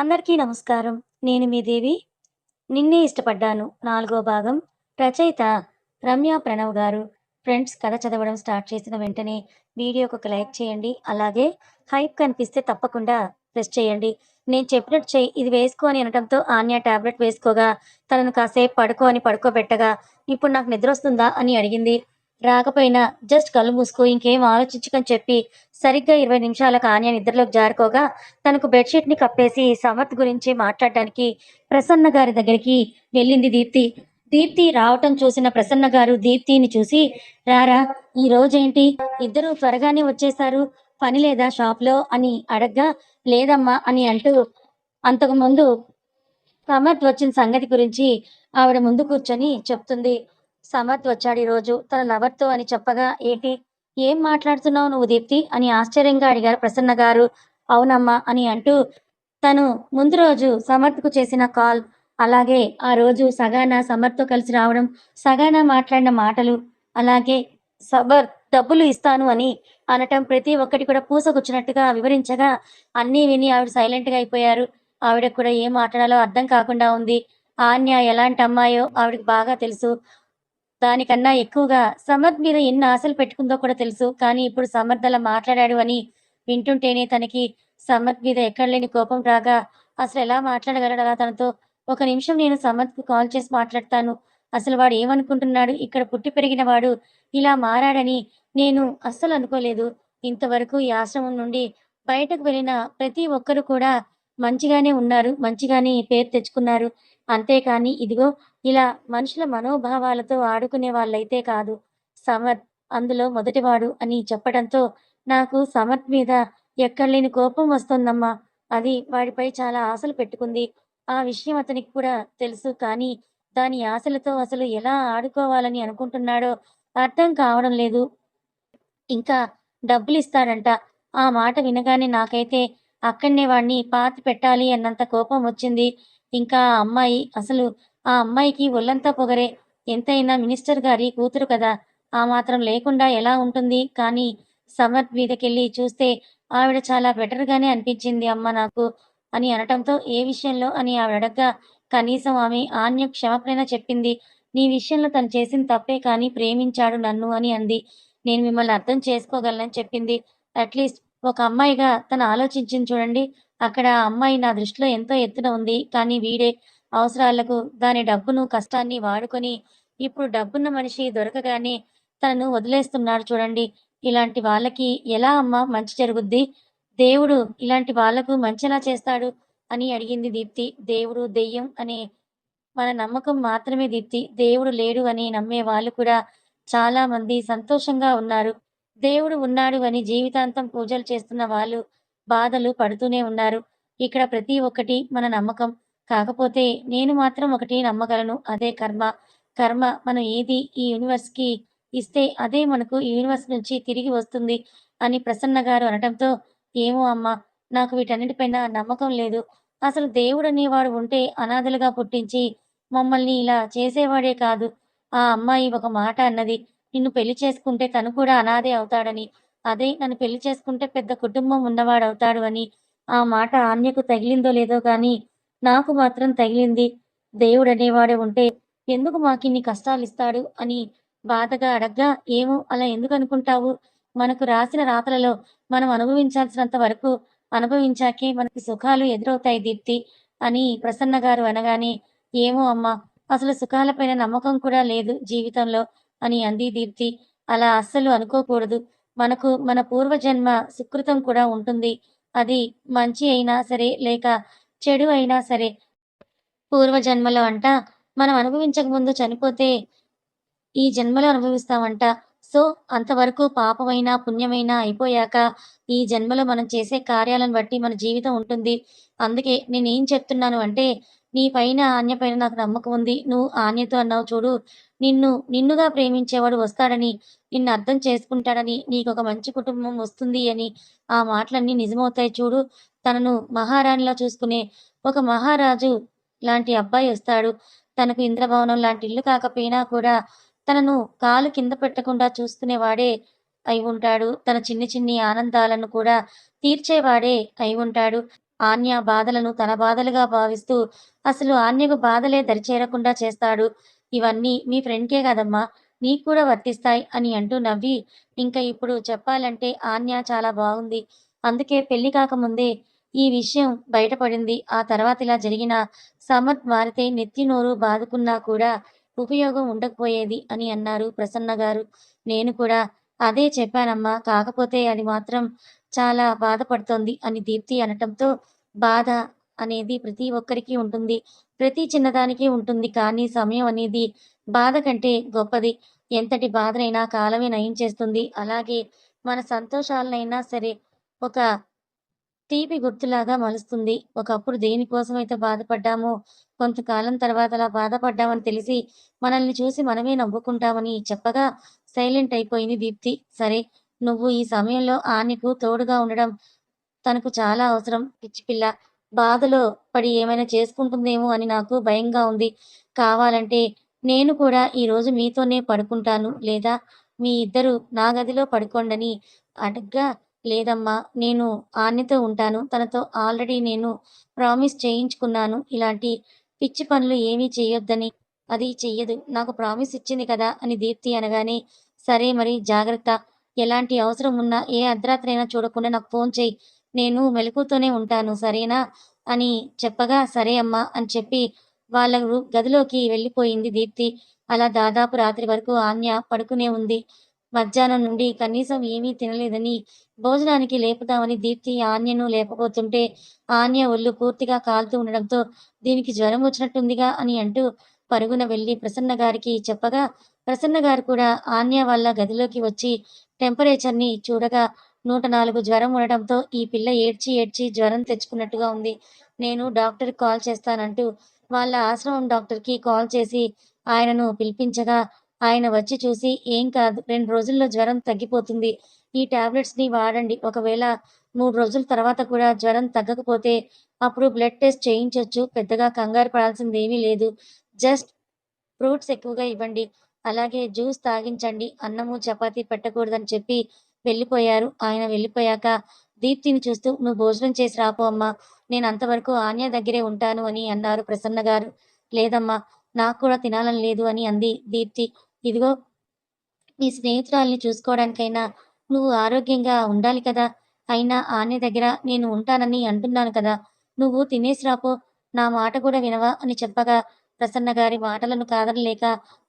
అందరికీ నమస్కారం. నేను మీ దేవి. నిన్నే ఇష్టపడ్డాను నాలుగో భాగం రచయిత రమ్య ప్రణవ్ గారు. ఫ్రెండ్స్ కథ చదవడం స్టార్ట్ చేసిన వెంటనే వీడియోకి ఒక లైక్ చేయండి. అలాగే హైప్ కనిపిస్తే తప్పకుండా ప్రెస్ చేయండి. నేను చెప్పినట్టు చేయి ఇది వేసుకో అని అనటంతో ఆన్య టాబ్లెట్ వేసుకోగా తనను కాసేపు పడుకో అని పడుకోబెట్టగా ఇప్పుడు నాకు నిద్ర వస్తుందా అని అడిగింది. రాకపోయినా జస్ట్ కళ్ళు మూసుకో ఇంకేం ఆలోచించకని చెప్పి సరిగ్గా ఇరవై నిమిషాలకు ఆన్య నిద్రలోకి జారుకోగా తనకు బెడ్షీట్ని కప్పేసి సమర్థ్ గురించి మాట్లాడడానికి ప్రసన్న గారి దగ్గరికి వెళ్ళింది దీప్తి. దీప్తి రావటం చూసిన ప్రసన్న గారు దీప్తిని చూసి రారా ఈ రోజేంటి? ఇద్దరు త్వరగానే వచ్చేసారు పని లేదా షాప్లో అని అడగ్గా లేదమ్మా అని అంటూ అంతకు ముందు సమర్థ్ వచ్చిన సంగతి గురించి ఆవిడ ముందు కూర్చొని చెప్తుంది. సమర్థ్ వచ్చాడు ఈరోజు. తన లవర్తో అని చెప్పగా ఏంటి ఏం మాట్లాడుతున్నావు నువ్వు దీప్తి? అని ఆశ్చర్యంగా అడిగారు ప్రసన్న గారు. అవునమ్మా అని అంటూ తను ముందు రోజు సమర్థ్కు చేసిన కాల్ అలాగే ఆ రోజు సగానా సమర్థ్తో కలిసి రావడం సగానా మాట్లాడిన మాటలు అలాగే సబర్ డబ్బులు ఇస్తాను అని అనటం ప్రతి ఒక్కటి కూడా పూసగుచ్చినట్టుగా వివరించగా అన్నీ విని ఆవిడ సైలెంట్గా అయిపోయారు. ఆవిడకు కూడా ఏం మాట్లాడాలో అర్థం కాకుండా ఉంది. ఆన్య ఎలాంటి అమ్మాయో ఆవిడకి బాగా తెలుసు. దానికన్నా ఎక్కువగా సమర్థ్ మీద ఎన్ని ఆశలు పెట్టుకుందో కూడా తెలుసు. కానీ ఇప్పుడు సమర్థ్ అలా మాట్లాడాడు అని వింటుంటేనే తనకి సమర్థ్ మీద ఎక్కడ లేని కోపం రాగా అసలు ఎలా మాట్లాడగలడు అలా తనతో? ఒక నిమిషం నేను సమర్థ్కి కాల్ చేసి మాట్లాడతాను. అసలు వాడు ఏమనుకుంటున్నాడు? ఇక్కడ పుట్టి పెరిగిన వాడు ఇలా మారాడని నేను అస్సలు అనుకోలేదు. ఇంతవరకు ఈ ఆశ్రమం నుండి బయటకు వెళ్ళిన ప్రతి ఒక్కరు కూడా మంచిగానే ఉన్నారు. మంచిగానే పేరు తెచ్చుకున్నారు. అంతేకాని ఇదిగో ఇలా మనుషుల మనోభావాలతో ఆడుకునే వాళ్ళైతే కాదు. సమర్ అందులో మొదటివాడు అని చెప్పడంతో నాకు సమర్థ్ మీద ఎక్కడలేని కోపం వస్తుందమ్మా. అది వాడిపై చాలా ఆశలు పెట్టుకుంది. ఆ విషయం అతనికి కూడా తెలుసు. కానీ దాని ఆశలతో అసలు ఎలా ఆడుకోవాలని అనుకుంటున్నాడో అర్థం కావడం లేదు. ఇంకా డబ్బులు ఇస్తాడంట ఆ మాట వినగానే నాకైతే అక్కడనే వాడిని పాతి పెట్టాలి అన్నంత కోపం వచ్చింది. ఇంకా ఆ అమ్మాయి అసలు ఆ అమ్మాయికి ఒళ్ళంతా పొగరే. ఎంతైనా మినిస్టర్ గారి కూతురు కదా. ఆ మాత్రం లేకుండా ఎలా ఉంటుంది? కానీ సమర్ మీదకెళ్ళి చూస్తే ఆవిడ చాలా బెటర్గానే అనిపించింది అమ్మ నాకు అని అనటంతో ఏ విషయంలో అని ఆవిడ అడగ్గా కనీసం ఆమె ఆన్య క్షమాపణ చెప్పింది. నీ విషయంలో తను చేసిన తప్పే కానీ ప్రేమించాడు నన్ను అని అంది. నేను మిమ్మల్ని అర్థం చేసుకోగలనని చెప్పింది. అట్లీస్ట్ ఒక అమ్మాయిగా తను ఆలోచించింది చూడండి. అక్కడ అమ్మాయి నా దృష్టిలో ఎంతో ఎత్తున ఉంది. కానీ వీడే అవసరాలకు దాని డబ్బును కష్టాన్ని వాడుకొని ఇప్పుడు డబ్బున్న మనిషి దొరకగానే తనను వదిలేస్తున్నాడు చూడండి. ఇలాంటి వాళ్ళకి ఎలా అమ్మ మంచి జరుగుద్ది? దేవుడు ఇలాంటి వాళ్ళకు మంచిలా చేస్తాడు అని అడిగింది దీప్తి. దేవుడు దెయ్యం అనే మన నమ్మకం మాత్రమే దీప్తి. దేవుడు లేడు అని నమ్మే వాళ్ళు కూడా చాలా మంది సంతోషంగా ఉన్నారు. దేవుడు ఉన్నాడు అని జీవితాంతం పూజలు చేస్తున్న వాళ్ళు బాధలు పడుతూనే ఉన్నారు. ఇక్కడ ప్రతి ఒక్కటి మన నమ్మకం. కాకపోతే నేను మాత్రం ఒకటి నమ్మగలను. అదే కర్మ. కర్మ మనం ఏది ఈ యూనివర్స్కి ఇస్తే అదే మనకు ఈ యూనివర్స్ నుంచి తిరిగి వస్తుంది అని ప్రసన్న గారు అనటంతో ఏమో అమ్మా నాకు వీటన్నిటిపైన నమ్మకం లేదు. అసలు దేవుడు అనేవాడు ఉంటే అనాథలుగా పుట్టించి మమ్మల్ని ఇలా చేసేవాడే కాదు. ఆ అమ్మాయి ఒక మాట అన్నది. నిన్ను పెళ్ళి చేసుకుంటే తను కూడా అనాథే అవుతాడని. అదే నన్ను పెళ్ళి చేసుకుంటే పెద్ద కుటుంబం ఉన్నవాడవుతాడు అని ఆ మాట ఆన్యకు తగిలిందో లేదో కానీ నాకు మాత్రం తగిలింది. దేవుడు అనేవాడే ఉంటే ఎందుకు మాకిన్ని కష్టాలు ఇస్తాడు అని బాధగా అడగ్గా ఏమో అలా ఎందుకు అనుకుంటావు మనకు రాసిన రాతలలో మనం అనుభవించాల్సినంత వరకు అనుభవించాకే మనకి సుఖాలు ఎదురవుతాయి దీప్తి అని ప్రసన్న గారు అనగానే ఏమో అమ్మా అసలు సుఖాలపైన నమ్మకం కూడా లేదు జీవితంలో అని అంది దీప్తి. అలా అస్సలు అనుకోకూడదు. మనకు మన పూర్వజన్మ సుకృతం కూడా ఉంటుంది. అది మంచి అయినా సరే లేక చెడు అయినా సరే పూర్వజన్మలో అంట. మనం అనుభవించక ముందు చనిపోతే ఈ జన్మలో అనుభవిస్తామంట. సో అంతవరకు పాపమైనా పుణ్యమైనా అయిపోయాక ఈ జన్మలో మనం చేసే కార్యాలను బట్టి మన జీవితం ఉంటుంది. అందుకే నేను ఏం చెప్తున్నాను అంటే నీ పైన ఆన్య పైన నాకు నమ్మకం ఉంది. నువ్వు ఆన్యతో అన్నావు చూడు నిన్ను నిన్నుగా ప్రేమించేవాడు వస్తాడని నిన్ను అర్థం చేసుకుంటాడని నీకు ఒక మంచి కుటుంబం వస్తుంది అని ఆ మాటలన్నీ నిజమవుతాయి చూడు. తనను మహారాణిలా చూసుకునే ఒక మహారాజు లాంటి అబ్బాయి వస్తాడు. తనకు ఇంద్రభవనం లాంటి ఇల్లు కాకపోయినా కూడా తనను కాలు కింద పెట్టకుండా చూసుకునేవాడే అయి ఉంటాడు. తన చిన్ని చిన్ని ఆనందాలను కూడా తీర్చేవాడే అయి ఉంటాడు. ఆన్య బాధలను తన బాధలుగా భావిస్తూ అసలు ఆన్యకు బాధలే దరిచేరకుండా చేస్తాడు. ఇవన్నీ మీ ఫ్రెండ్‌కే కదమ్మా! నీకు కూడా వర్తిస్తాయి అని అంటూ నవ్వి ఇంకా ఇప్పుడు చెప్పాలంటే ఆన్య చాలా బాగుంది. అందుకే పెళ్ళి కాకముందే ఈ విషయం బయటపడింది. ఆ తర్వాత ఇలా జరిగిన సమత్ మారితే నెత్తి నోరు బాదుకున్నా కూడా ఉపయోగం ఉండకపోయేది అని అన్నారు ప్రసన్న గారు. నేను కూడా అదే చెప్పానమ్మా! కాకపోతే అది మాత్రం చాలా బాధపడుతోంది అని దీప్తి అనటంతో బాధ అనేది ప్రతి ఒక్కరికి ఉంటుంది. ప్రతి చిన్నదానికి ఉంటుంది. కానీ సమయం అనేది బాధ కంటే గొప్పది. ఎంతటి బాధనైనా కాలమే నయం చేస్తుంది. అలాగే మన సంతోషాలనైనా సరే ఒక తీపి గుర్తులాగా మలుస్తుంది. ఒకప్పుడు దేనికోసమైతే బాధపడ్డామో కొంతకాలం తర్వాత అలా బాధపడ్డామని తెలిసి మనల్ని చూసి మనమే నవ్వుకుంటామని చెప్పగా సైలెంట్ అయిపోయింది దీప్తి. సరే నువ్వు ఈ సమయంలో ఆనికు తోడుగా ఉండడం తనకు చాలా అవసరం. పిచ్చి పిల్ల. బాధలో పడి ఏమైనా చేసుకుంటుందేమో అని నాకు భయంగా ఉంది. కావాలంటే నేను కూడా ఈరోజు మీతోనే పడుకుంటాను. లేదా మీ ఇద్దరు నా గదిలో పడుకోండని అడగ్గా లేదమ్మా! నేను ఆన్యతో ఉంటాను. తనతో ఆల్రెడీ నేను ప్రామిస్ చేయించుకున్నాను. ఇలాంటి పిచ్చి పనులు ఏమీ చేయొద్దని అది చెయ్యదు. నాకు ప్రామిస్ ఇచ్చింది కదా! అని దీప్తి అనగానే సరే మరి జాగ్రత్త. ఎలాంటి అవసరం ఉన్నా ఏ అర్ధరాత్రైనా చూడకుండా నాకు ఫోన్ చేయి నేను మెలకువతోనే ఉంటాను. సరేనా? అని చెప్పగా సరే అమ్మా! అని చెప్పి వాళ్ళ గదిలోకి వెళ్ళిపోయింది దీప్తి. అలా దాదాపు రాత్రి వరకు ఆన్య పడుకునే ఉంది. మధ్యాహ్నం నుండి కనీసం ఏమీ తినలేదని భోజనానికి లేపుదామని దీప్తి ఆన్యను లేపబోతుంటే ఆన్య ఒళ్ళు పూర్తిగా కాలుతూ ఉండడంతో దీనికి జ్వరం వచ్చినట్టుందిగా అని అంటూ పరుగున వెళ్ళి ప్రసన్న గారికి చెప్పగా ప్రసన్న గారు కూడా ఆన్య వాళ్ళ గదిలోకి వచ్చి టెంపరేచర్‌ని చూడగా 104 జ్వరం ఉండటంతో ఈ పిల్ల ఏడ్చి ఏడ్చి జ్వరం తెచ్చుకున్నట్టుగా ఉంది. నేను డాక్టర్ కాల్ చేస్తానంటూ వాళ్ళ ఆశ్రమం డాక్టర్‌కి కాల్ చేసి ఆయనను పిలిపించగా ఆయన వచ్చి చూసి ఏం కాదు రెండు రోజుల్లో జ్వరం తగ్గిపోతుంది. ఈ టాబ్లెట్స్‌ని వాడండి. ఒకవేళ మూడు రోజుల తర్వాత కూడా జ్వరం తగ్గకపోతే అప్పుడు బ్లడ్ టెస్ట్ చేయించొచ్చు. పెద్దగా కంగారు పడాల్సిందేమీ లేదు. జస్ట్ ఫ్రూట్స్ ఎక్కువగా ఇవ్వండి. అలాగే జ్యూస్ తాగించండి. అన్నము, చపాతీ పెట్టకూడదని చెప్పి వెళ్ళిపోయారు. ఆయన వెళ్ళిపోయాక దీప్తిని చూస్తూ నువ్వు భోజనం చేసి రాపో అమ్మా! నేను అంతవరకు ఆన్య దగ్గరే ఉంటాను అని అన్నారు ప్రసన్న గారు. లేదమ్మా! నాకు కూడా తినాలని లేదు అని అంది దీప్తి. ఇదిగో నీ స్నేహితురాల్ని చూసుకోవడానికైనా నువ్వు ఆరోగ్యంగా ఉండాలి కదా! అయినా ఆన్య దగ్గర నేను ఉంటానని అంటున్నాను కదా! నువ్వు తినేసి రాపో. నా మాట కూడా వినవా? అని చెప్పగా ప్రసన్న గారి మాటలను కాదనలేక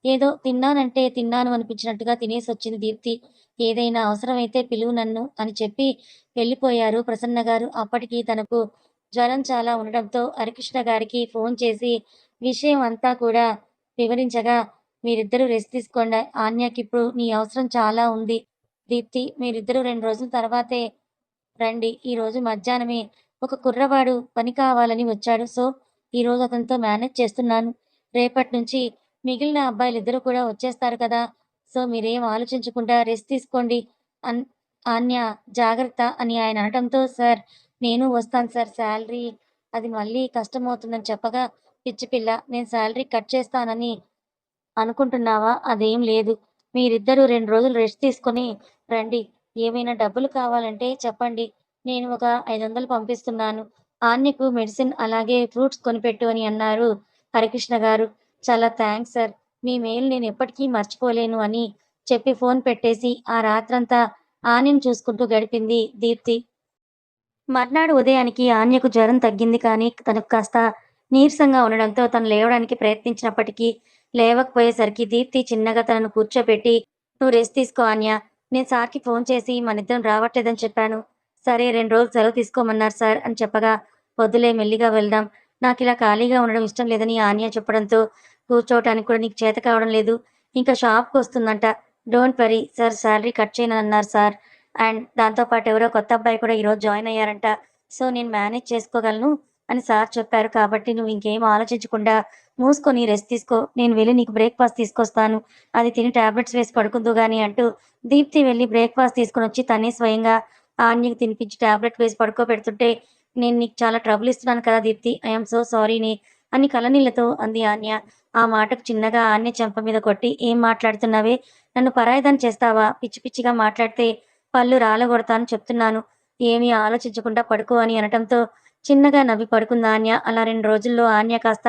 ఏదో తిన్నానంటే తిన్నాను అనిపించినట్టుగా తినేసి వచ్చింది దీప్తి. ఏదైనా అవసరమైతే పిలువు నన్ను అని చెప్పి వెళ్ళిపోయారు ప్రసన్న గారు. అప్పటికి తనకు జ్వరం చాలా ఉండడంతో హరికృష్ణ గారికి ఫోన్ చేసి విషయం అంతా కూడా వివరించగా మీరిద్దరూ రెస్ట్ తీసుకోండి. ఆన్యకిప్పుడు నీ అవసరం చాలా ఉంది. దీప్తి మీరిద్దరూ రెండు రోజుల తర్వాతే రండి. ఈ రోజు మధ్యాహ్నమే ఒక కుర్రవాడు పని కావాలని వచ్చాడు. సో, ఈరోజు అతనితో మేనేజ్ చేస్తున్నాను. రేపటి నుంచి మిగిలిన అబ్బాయిలిద్దరూ కూడా వచ్చేస్తారు కదా! సో, మీరేం ఆలోచించకుండా రెస్ట్ తీసుకోండి. అన్ ఆన్య జాగ్రత్త అని ఆయన అనటంతో సార్ నేను వస్తాను సార్. శాలరీ అది మళ్ళీ కష్టమవుతుందని చెప్పగా పిచ్చి పిల్ల నేను శాలరీ కట్ చేస్తానని అనుకుంటున్నావా? అదేం లేదు. మీరిద్దరూ రెండు రోజులు రెస్ట్ తీసుకొని రండి. ఏమైనా డబ్బులు కావాలంటే చెప్పండి. నేను ఒక 500 పంపిస్తున్నాను. ఆన్యకు మెడిసిన్ అలాగే ఫ్రూట్స్ కొనిపెట్టు అని అన్నారు హరికృష్ణ గారు. చాలా థ్యాంక్స్ సార్. మీ మెయిల్ నేను ఎప్పటికీ మర్చిపోలేను అని చెప్పి ఫోన్ పెట్టేసి ఆ రాత్రంతా ఆన్యను చూసుకుంటూ గడిపింది దీప్తి. మర్నాడు ఉదయానికి ఆన్యకు జ్వరం తగ్గింది కానీ తనకు కాస్త నీరసంగా ఉండడంతో తను లేవడానికి ప్రయత్నించినప్పటికీ లేవకపోయేసరికి దీప్తి చిన్నగా తనను కూర్చోబెట్టి నువ్వు రెస్ట్ తీసుకో ఆన్య. నేను సార్‌కి ఫోన్ చేసి మనిద్దరం రావట్లేదని చెప్పాను. సరే రెండు రోజులు సెలవు తీసుకోమన్నారు సార్ అని చెప్పగా పొద్దులే మెల్లిగా వెళ్దాం. నాకు ఇలా ఖాళీగా ఉండడం ఇష్టం లేదని ఆన్య చెప్పడంతో కూర్చోవటానికి కూడా నీకు చేత కావడం లేదు. ఇంకా షాప్కి వస్తుందంట don't worry sir salary cut చేయనన్నారు sir. And దాంతో పాటు ఎవరో కొత్త అబ్బాయి కూడా ఈరోజు జాయిన్ అయ్యారంట. సో, నేను మేనేజ్ చేసుకోగలను అని సార్ చెప్పారు. కాబట్టి నువ్వు ఇంకేం ఆలోచించకుండా మూసుకొని రెస్ట్ తీసుకో. నేను వెళ్ళి నీకు బ్రేక్‌ఫాస్ట్ తీసుకొస్తాను. అది తిని టాబ్లెట్స్ వేసి పడుకుందు కానీ అంటూ దీప్తి వెళ్ళి బ్రేక్‌ఫాస్ట్ తీసుకొనొచ్చి తనే స్వయంగా ఆన్యకు తినిపించి టాబ్లెట్ వేసి పడుకోబెడుతుంటే నేను నీకు చాలా ట్రబుల్ ఇస్తున్నాను కదా దీప్తి. ఐఎమ్ సో సారీని అని కళ్ళనీళ్ళతో అంది ఆన్య. ఆ మాటకు చిన్నగా ఆన్య చెంప మీద కొట్టి ఏం మాట్లాడుతున్నావే? నన్ను పరాయిదాన్ని చేస్తావా? పిచ్చి పిచ్చిగా మాట్లాడితే పళ్ళు రాలగొడతాను చెప్తున్నాను. ఏమీ ఆలోచించకుండా పడుకో అని అనటంతో చిన్నగా నవ్వి పడుకుంది ఆన్య. అలా రెండు రోజుల్లో ఆన్య కాస్త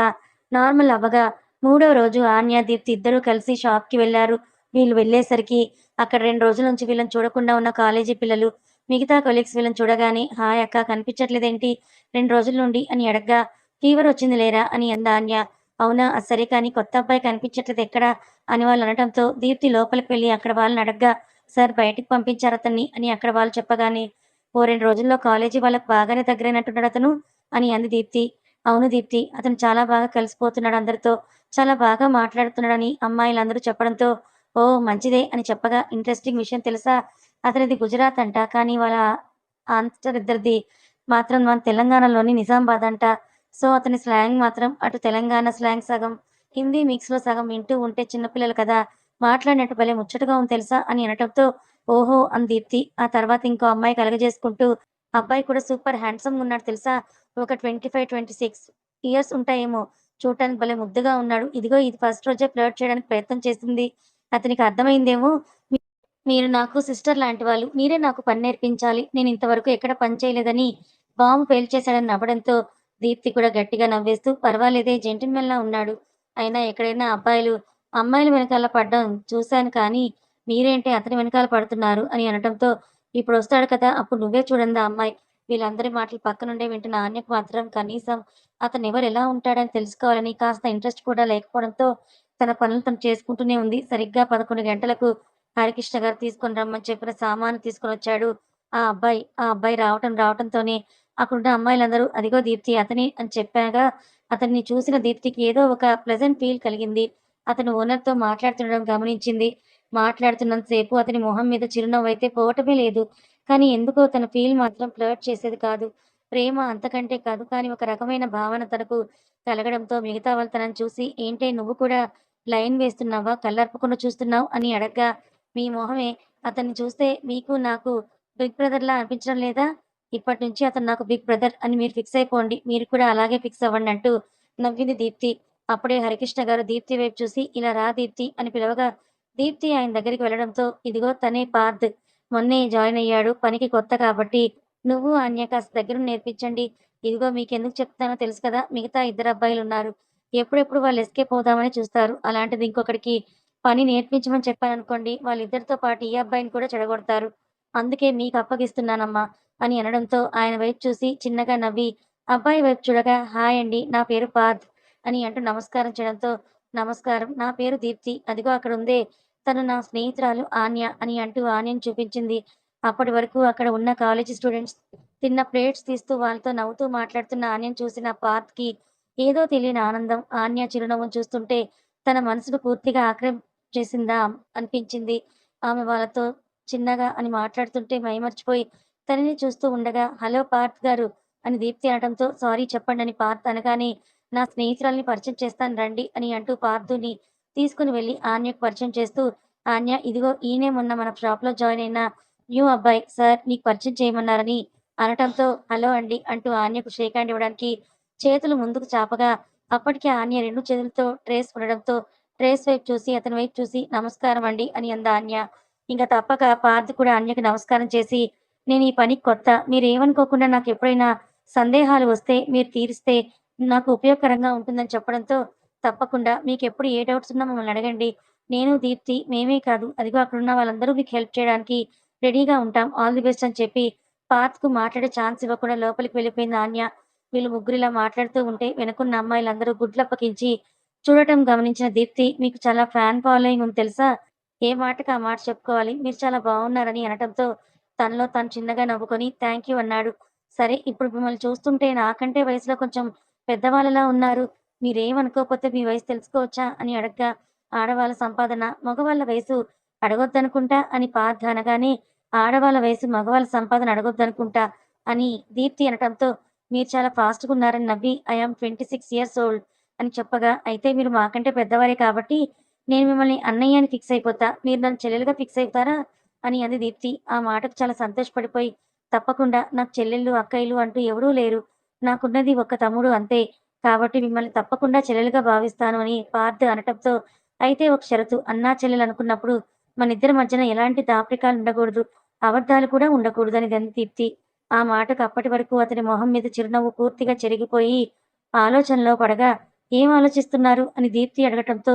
నార్మల్ అవ్వగా, మూడో రోజు ఆన్య, దీప్తి ఇద్దరూ కలిసి షాప్‌కి వెళ్ళారు. వీళ్ళు వెళ్ళేసరికి అక్కడ రెండు రోజుల నుంచి వీళ్ళని చూడకుండా ఉన్న కాలేజీ పిల్లలు, మిగతా కొలీగ్స్ వీళ్ళని చూడగానే హాయ్ అక్క కనిపించట్లేదేంటి రెండు రోజుల నుండి అని అడగ్గా, ఫీవర్ వచ్చింది లేరా అని అందాన్య అవునా! సరే కానీ కొత్త అబ్బాయి కనిపించట్లేదు ఎక్కడ? అని వాళ్ళు అనడంతో దీప్తి లోపలికి వెళ్ళి అక్కడ వాళ్ళని అడగ్గా, సార్ బయటికి పంపించారు అతన్ని అని అక్కడ వాళ్ళు చెప్పగానే, ఓ రెండు రోజుల్లో కాలేజీ వాళ్ళకి బాగానే దగ్గరైనట్టున్నాడు అతను అని అంది దీప్తి. అవును దీప్తి. అతను చాలా బాగా కలిసిపోతున్నాడు అందరితో. చాలా బాగా మాట్లాడుతున్నాడని అమ్మాయిలందరూ చెప్పడంతో, ఓ మంచిదే అని చెప్పగా ఇంట్రెస్టింగ్ విషయం తెలుసా? అతనిది గుజరాత్ అంట. కానీ వాళ్ళ ఆన్సరిద్దరిది మాత్రం మన తెలంగాణలోని నిజామాబాద్ అంట. సో, అతని స్లాంగ్ మాత్రం అటు తెలంగాణ స్లాంగ్ సగం, హిందీ మిక్స్‌లో సగం వింటూ ఉంటే చిన్న పిల్లలు కదా! మాట్లాడినట్టు భలే ముచ్చటగా ఉంది తెలుసా? అని అనటంతో, ఓహో! అని దీప్తి. ఆ తర్వాత ఇంకో అమ్మాయి కలగజేసుకుంటూ, అబ్బాయి కూడా సూపర్ హ్యాండ్సమ్ ఉన్నాడు తెలుసా? ఒక 25, 26 ఇయర్స్ ఉంటాయేమో. చూడటానికి భలే ముద్దుగా ఉన్నాడు. ఇదిగో ఇది ఫస్ట్ రోజే ఫ్లర్ట్ చేయడానికి ప్రయత్నం చేసింది. అతనికి అర్థమైందేమో మీరు నాకు సిస్టర్ లాంటి వాళ్ళు మీరే నాకు పని నేర్పించాలి. నేను ఇంతవరకు ఎక్కడ పని చేయలేదని బాంబు పేల్చేశాడని నవ్వడంతో, దీప్తి కూడా గట్టిగా నవ్వేస్తూ పర్వాలేదే జెంటిల్‌మెన్‌లా ఉన్నాడు. అయినా ఎక్కడైనా అబ్బాయిలు అమ్మాయిల వెనకాల పడడం చూశాను కానీ, మీరేంటి అతని వెనకాల పడుతున్నారు అని అనటంతో, ఇప్పుడొస్తాడు కదా! అప్పుడు నువ్వే చూడందా ఆ అమ్మాయి. వీళ్ళందరి మాటలు పక్కనుండే వింటున్న ఆన్యకు మాత్రం కనీసం అతను ఎవరు ఎలా ఉంటాడని తెలుసుకోవాలని కాస్త ఇంట్రెస్ట్ కూడా లేకపోవడంతో, తన పనులు తను చేసుకుంటూనే ఉంది. సరిగ్గా 11 గంటలకు హరికృష్ణ గారు తీసుకొని రమ్మని చెప్పిన సామాను తీసుకొని వచ్చాడు ఆ అబ్బాయి. ఆ అబ్బాయి రావటం రావటంతోనే అక్కడున్న అమ్మాయిలందరూ అదిగో దీప్తి అతని అని చెప్పాగా, అతన్ని చూసిన దీప్తికి ఏదో ఒక ప్లెజెంట్ ఫీల్ కలిగింది. అతను ఓనర్‌తో మాట్లాడుతుండడం గమనించింది. మాట్లాడుతున్నంత సేపు అతని మొహం మీద చిరునవ్వు అయితే పోవటమే లేదు. కానీ ఎందుకో తన ఫీల్ మాత్రం ఫ్లర్ట్ చేసేది కాదు. ప్రేమ అంతకంటే కాదు. కానీ ఒక రకమైన భావన తనకు కలగడంతో మిగతా వాళ్ళు తనని చూసి ఏంటే నువ్వు కూడా లైన్ వేస్తున్నావా? కళ్ళర్పకుండా చూస్తున్నావు అని అడగ్గా, మీ మొహమే అతన్ని చూస్తే మీకు నాకు బిగ్ బ్రదర్‌లా అనిపించడం లేదా? ఇప్పటి నుంచి అతను నాకు బిగ్ బ్రదర్ అని మీరు ఫిక్స్ అయిపోండి. మీరు కూడా అలాగే ఫిక్స్ అవ్వండి అంటూ నవ్వింది దీప్తి. అప్పుడే హరికృష్ణ గారు దీప్తి వైపు చూసి ఇలా రా దీప్తి అని పిలవగా, దీప్తి ఆయన దగ్గరికి వెళ్ళడంతో ఇదిగో తనే పార్థ్. మొన్నే జాయిన్ అయ్యాడు. పనికి కొత్త కాబట్టి నువ్వు అన్య కాస్త దగ్గర నేర్పించండి. ఇదిగో మీకెందుకు చెప్తానో తెలుసు కదా! మిగతా ఇద్దరు అబ్బాయిలు ఉన్నారు ఎప్పుడెప్పుడు వాళ్ళు ఎస్కేప్ అవుదామని చూస్తారు. అలాంటిది ఇంకొకడికి పని నేర్పించమని చెప్పాననుకోండి వాళ్ళిద్దరితో పాటు ఈ అబ్బాయిని కూడా చెడగొడతారు. అందుకే మీకు అప్పగిస్తున్నానమ్మా అని అనడంతో ఆయన వైపు చూసి చిన్నగా నవ్వి, అబ్బాయి వైపు చూడగా హాయ్ అండి. నా పేరు పార్థ్ అని అంటూ నమస్కారం చేయడంతో, నమస్కారం. నా పేరు దీప్తి. అదిగో అక్కడ ఉందే తను నా స్నేహితురాలు ఆన్య అని అంటూ ఆన్యని చూపించింది. అప్పటి వరకు అక్కడ ఉన్న కాలేజీ స్టూడెంట్స్ తిన్న ప్లేట్స్ తీస్తూ వాళ్ళతో నవ్వుతూ మాట్లాడుతున్న ఆన్యని చూసిన పార్థ్‌కి ఏదో తెలియని ఆనందం. ఆన్య చిరునవ్వును చూస్తుంటే తన మనసును పూర్తిగా ఆక్రమి చేసిందా అనిపించింది. ఆమె వాళ్ళతో చిన్నగా అని మాట్లాడుతుంటే మైమర్చిపోయి తనని చూస్తూ ఉండగా, హలో పార్థ్ గారు అని దీప్తి అనడంతో సారీ చెప్పండి అని పార్థ్ అనగానే, నా స్నేహితురాల్ని పరిచయం చేస్తాను రండి అని అంటూ పార్థుని తీసుకుని వెళ్ళి ఆన్యకు పరిచయం చేస్తూ, ఆన్య ఇదిగో ఈయనే మొన్న మన షాప్‌లో జాయిన్ అయిన న్యూ అబ్బాయి సార్ నీకు పరిచయం చేయమన్నారని అనటంతో, హలో అండి అంటూ ఆన్యకు షేక్ హ్యాండ్ ఇవ్వడానికి చేతులు ముందుకు చాపగా, అప్పటికే ఆన్య రెండు చేతులతో ట్రేస్ ఉండడంతో ట్రేస్ వైపు చూసి అతని వైపు చూసి నమస్కారం అండి అని అంది ఆన్య. ఇంకా తప్పక పార్థ్ కూడా ఆన్యకి నమస్కారం చేసి, నేను ఈ పనికి కొత్త. మీరు ఏమనుకోకుండా నాకు ఎప్పుడైనా సందేహాలు వస్తే మీరు తీరిస్తే నాకు ఉపయోగకరంగా ఉంటుందని చెప్పడంతో, తప్పకుండా మీకు ఎప్పుడు ఏ డౌట్స్ ఉన్నా మమ్మల్ని అడగండి. నేను, దీప్తి మేమే కాదు అదిగో అక్కడున్న వాళ్ళందరూ మీకు హెల్ప్ చేయడానికి రెడీగా ఉంటాం. ఆల్ ది బెస్ట్ అని చెప్పి పార్థ్‌కు మాట్లాడే ఛాన్స్ ఇవ్వకుండా లోపలికి వెళ్ళిపోయింది ఆన్య. వీళ్ళు ముగ్గురు ఇలా మాట్లాడుతూ ఉంటే వెనకున్న అమ్మాయిలందరూ గుడ్లప్పకించి చూడటం గమనించిన దీప్తి మీకు చాలా ఫ్యాన్ ఫాలోయింగ్ ఉంది తెలుసా? ఏ మాటకి ఆ మాట చెప్పుకోవాలి. మీరు చాలా బాగున్నారని అనటంతో తనలో తను చిన్నగా నవ్వుకొని థ్యాంక్ యూ అన్నాడు. సరే ఇప్పుడు మిమ్మల్ని చూస్తుంటే నాకంటే వయసులో కొంచెం పెద్దవాళ్ళలా ఉన్నారు. మీరేమనుకోకపోతే మీ వయసు తెలుసుకోవచ్చా? అని అడగ్గా, ఆడవాళ్ళ సంపాదన మగవాళ్ళ వయసు అడగొద్దనుకుంటా అని పార్థ అనగానే, ఆడవాళ్ళ వయసు మగవాళ్ళ సంపాదన అడగొద్దనుకుంటా అని దీప్తి అనటంతో, మీరు చాలా ఫాస్ట్‌గా ఉన్నారని నవ్వి ఐ యామ్ 26 ఇయర్స్ ఓల్డ్ అని చెప్పగా, అయితే మీరు మాకంటే పెద్దవారే కాబట్టి నేను మిమ్మల్ని అన్నయ్య అని ఫిక్స్ అయిపోతా. మీరు నన్ను చెల్లెలుగా ఫిక్స్ అవుతారా? అని అంది దీప్తి. ఆ మాటకు చాలా సంతోషపడిపోయి, తప్పకుండా నాకు చెల్లెళ్ళు, అక్కయ్యలు అంటూ ఎవరూ లేరు. నాకున్నది ఒక్క తమ్ముడు అంతే. కాబట్టి మిమ్మల్ని తప్పకుండా చెల్లెలుగా భావిస్తాను అని పార్థ్ అనటంతో, అయితే ఒక షరతు అన్నా చెల్లెలు అనుకున్నప్పుడు మన ఇద్దరి మధ్యన ఎలాంటి దాపరికాలు ఉండకూడదు. అబద్ధాలు కూడా ఉండకూడదు అని అంది దీప్తి. ఆ మాటకు అప్పటి వరకు అతని మొహం మీద చిరునవ్వు పూర్తిగా చెరిగిపోయి ఆలోచనలో పడగా ఏం ఆలోచిస్తున్నారు? అని దీప్తి అడగటంతో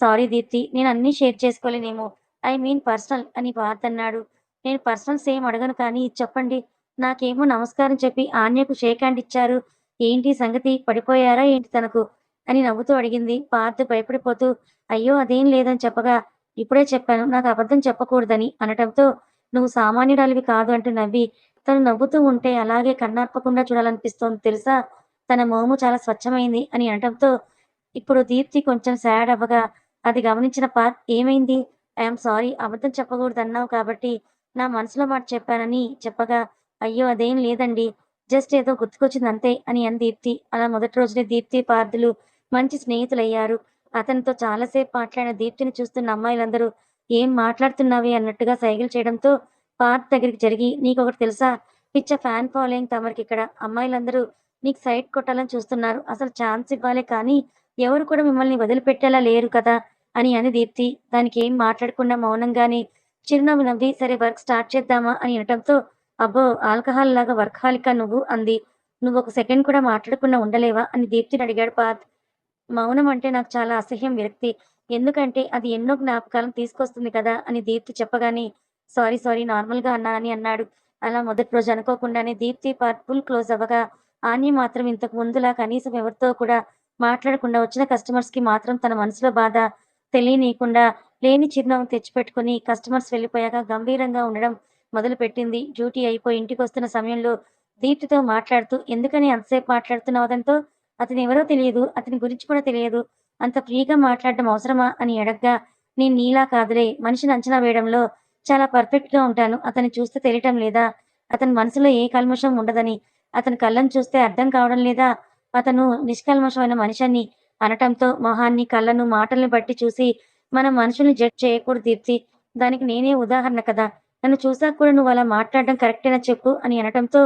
సారీ దీప్తి నేను అన్నీ షేర్ చేసుకోలేనేమో. ఐ మీన్ పర్సనల్ అని పార్థ్ అన్నాడు నేను పర్సనల్స్ ఏం అడగను కానీ చెప్పండి. నాకేమో నమస్కారం చెప్పి ఆన్యకు షేక్ హ్యాండ్ ఇచ్చారు. ఏంటి సంగతి? పడిపోయారా? ఏంటి తనకు? అని నవ్వుతూ అడిగింది. పార్థ్ భయపడిపోతూ అయ్యో అదేం లేదని చెప్పగా ఇప్పుడే చెప్పాను. నాకు అబద్ధం చెప్పకూడదని అనటంతో నువ్వు సామాన్యురాలివి కాదు అంటూ నవ్వి తను నవ్వుతూ ఉంటే అలాగే కన్నార్పకుండా చూడాలనిపిస్తోంది తెలుసా? తన మోము చాలా స్వచ్ఛమైంది అని అనటంతో ఇప్పుడు దీప్తి కొంచెం సాడ్ అవ్వగా అది గమనించిన పార్త్ ఏమైంది? ఐఎమ్ సారీ అబద్ధం చెప్పకూడదు అన్నావు కాబట్టి నా మనసులో మాట చెప్పానని చెప్పగా అయ్యో అదేం లేదండి జస్ట్ ఏదో గుర్తుకొచ్చింది అంతే అని అని దీప్తి. అలా మొదటి రోజునే దీప్తి పార్థులు మంచి స్నేహితులయ్యారు. అతనితో చాలాసేపు మాట్లాడిన దీప్తిని చూస్తున్న అమ్మాయిలందరూ ఏం మాట్లాడుతున్నావి? అన్నట్టుగా సైకిల్ చేయడంతో పార్థ్ దగ్గరికి జరిగి నీకు ఒకటి తెలుసా? పిచ్చ ఫ్యాన్ ఫాలోయింగ్ తమరికి ఇక్కడ అమ్మాయిలందరూ నీకు సైట్ కొట్టాలని చూస్తున్నారు. అసలు ఛాన్స్ ఇవ్వాలే కానీ ఎవరు కూడా మిమ్మల్ని వదిలిపెట్టేలా లేరు కదా అని అని దీప్తి. దానికి ఏం మాట్లాడకుండా మౌనంగానే చిరునవ్వు నవ్వి సరే వర్క్ స్టార్ట్ చేద్దామా అని అనటంతో అబ్బో ఆల్కహాల్ లాగా వర్క్ హాలిక నువ్వు? అంది. నువ్వు ఒక సెకండ్ కూడా మాట్లాడకుండా ఉండలేవా? అని దీప్తిని అడిగాడు పార్త్ మౌనం అంటే నాకు చాలా అసహ్యం విరక్తి. ఎందుకంటే అది ఎన్నో జ్ఞాపకాలను తీసుకొస్తుంది కదా అని దీప్తి చెప్పగానే సారీ సారీ నార్మల్గా అన్నానని అన్నాడు. అలా మొదటి రోజు అనుకోకుండానే దీప్తి పార్ట్ ఫుల్ క్లోజ్ అవ్వగా ఆని మాత్రం ఇంతకు ముందులా కనీసం ఎవరితో కూడా మాట్లాడకుండా వచ్చిన కస్టమర్స్కి మాత్రం తన మనసులో బాధ తెలియనీయకుండా లేని చిరునవ్వు తెచ్చిపెట్టుకుని కస్టమర్స్ వెళ్ళిపోయాక గంభీరంగా ఉండడం మొదలుపెట్టింది. డ్యూటీ అయిపోయి ఇంటికి వస్తున్న సమయంలో దీప్తితో మాట్లాడుతూ ఎందుకని అంతసేపు మాట్లాడుతున్నావు అతనితో? అతను ఎవరో తెలియదు అతని గురించి కూడా తెలియదు. అంత ఫ్రీగా మాట్లాడడం అవసరమా? అని అడగ్గా నేను నీలా కాదులే. మనిషిని అంచనా వేయడంలో చాలా పర్ఫెక్ట్గా ఉంటాను. అతన్ని చూస్తే తెలియటం లేదా? అతని మనసులో ఏ కల్మషం ఉండదని అతని కళ్ళను చూస్తే అర్థం కావడం లేదా అతను నిష్కల్మషమైన మనిషిని అనటంతో మొహాన్ని కళ్ళను మాటల్ని బట్టి చూసి మన మనుషుల్ని జడ్జ్ చేయకూడదు దీప్తి. దానికి నేనే ఉదాహరణ కదా. నన్ను చూసాక కూడా నువ్వు అలా మాట్లాడడం కరెక్టేనా చెప్పు అని అనటంతో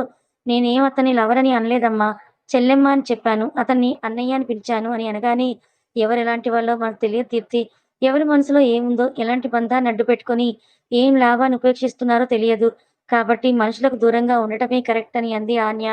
నేనేం అతన్ని లవరని అనలేదమ్మా. చెల్లెమ్మ అని చెప్పాను. అతన్ని అన్నయ్య అని పిలిచాను అని అనగానే ఎవరు ఎలాంటి వాళ్ళో మనకు తెలియదు దీప్తి. ఎవరి మనసులో ఏముందో ఎలాంటి బంధాన్ని అడ్డు పెట్టుకొని ఏం లాభాన్ని ఉపేక్షిస్తున్నారో తెలియదు. కాబట్టి మనుషులకు దూరంగా ఉండటమే కరెక్ట్ అని అంది ఆన్య.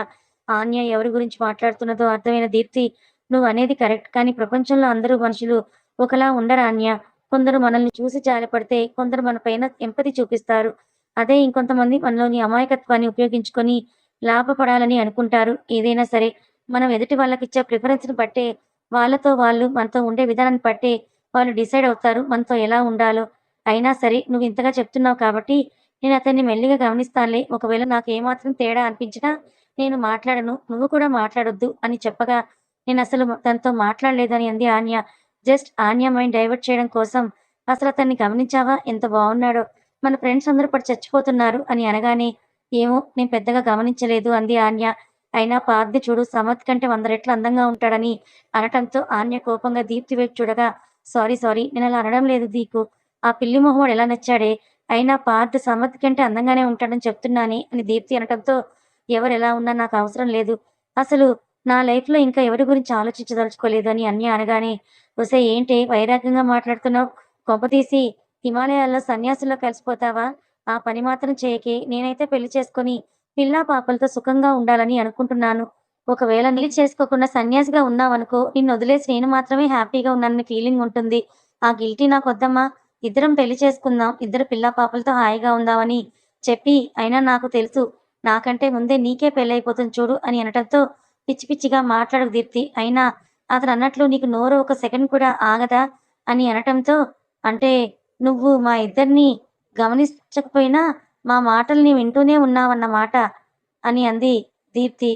ఆన్య ఎవరి గురించి మాట్లాడుతున్నదో అర్థమైన దీప్తి నువ్వు అనేది కరెక్ట్ కానీ ప్రపంచంలో అందరూ మనుషులు ఒకలా ఉండరు ఆన్య. కొందరు మనల్ని చూసి జాలిపడితే కొందరు మన పైన ఎంపతి చూపిస్తారు. అదే ఇంకొంతమంది మనలోని అమాయకత్వాన్ని ఉపయోగించుకొని లాభపడాలని అనుకుంటారు. ఏదైనా సరే మనం ఎదుటి వాళ్ళకి ఇచ్చే ప్రిఫరెన్స్ని బట్టే వాళ్ళతో వాళ్ళు మనతో ఉండే విధానాన్ని బట్టే వాళ్ళు డిసైడ్ అవుతారు మనతో ఎలా ఉండాలో. అయినా సరే నువ్వు ఇంతగా చెప్తున్నావు కాబట్టి నేను అతన్ని మెల్లిగా గమనిస్తానులే. ఒకవేళ నాకు ఏమాత్రం తేడా అనిపించినా నేను మాట్లాడను. నువ్వు కూడా మాట్లాడొద్దు అని చెప్పగా నేను అసలు తనతో మాట్లాడలేదని అంది Anya. Just Anya mind divert చేయడం కోసం అసలు అతన్ని గమనించావా? ఎంత బాగున్నాడో మన ఫ్రెండ్స్ అందరూ పడి చచ్చిపోతున్నారు అని అనగానే ఏమో నేను పెద్దగా గమనించలేదు అంది ఆన్య. అయినా పార్థి చూడు సమత్ కంటే వంద రెట్లు అందంగా ఉంటాడని అనటంతో ఆన్య కోపంగా దీప్తి వైపు చూడగా సారీ సారీ నేను అలా అనడం లేదు దీకు. ఆ పిల్లి మొహమ్మడు ఎలా నచ్చాడే? అయినా పార్ట్ సమత్ కంటే అందంగానే ఉంటాడని చెప్తున్నాని అని దీప్తి అనటంతో ఎవరు ఎలా ఉన్నా నాకు అవసరం లేదు. అసలు నా లైఫ్లో ఇంకా ఎవరి గురించి ఆలోచించదలుచుకోలేదు అని అన్య అనగానే ఒసే ఏంటి వైరాగ్యంగా మాట్లాడుతున్నావు? కొంపతీసి హిమాలయాల్లో సన్యాసుల్లో కలిసిపోతావా? ఆ పని మాత్రం చేయకే నేనైతే పెళ్ళి చేసుకొని పిల్లా పాపలతో సుఖంగా ఉండాలని అనుకుంటున్నాను. ఒకవేళ నీళ్ళు చేసుకోకుండా సన్యాసిగా ఉన్నావనుకో నిన్ను వదిలేసి నేను మాత్రమే హ్యాపీగా ఉన్నానని ఫీలింగ్ ఉంటుంది. ఆ గిల్టీ నాకు వద్దమ్మా. ఇద్దరం పెళ్ళి చేసుకుందాం ఇద్దరు పిల్ల పాపలతో హాయిగా ఉందామని చెప్పి అయినా నాకు తెలుసు. నాకంటే ముందే నీకే పెళ్ళైపోతుంది చూడు అని అనటంతో పిచ్చి పిచ్చిగా మాట్లాడకు దీప్తి. అయినా అతను అన్నట్లు నీకు నోరు ఒక సెకండ్ కూడా ఆగదా అని అనటంతో అంటే నువ్వు మా ఇద్దరిని గమనించకపోయినా మా మాటల్ని వింటూనే ఉన్నావన్నమాట అని అంది దీప్తి.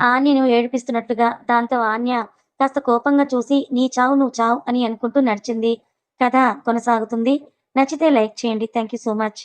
ఆన్యను ఏడిపిస్తున్నట్టుగా దాంతో ఆన్య కాస్త కోపంగా చూసి నీ చావు నువ్వు చావు అని అనుకుంటూ నడిచింది. కథ కొనసాగుతుంది. నచ్చితే లైక్ చేయండి. Thank you so much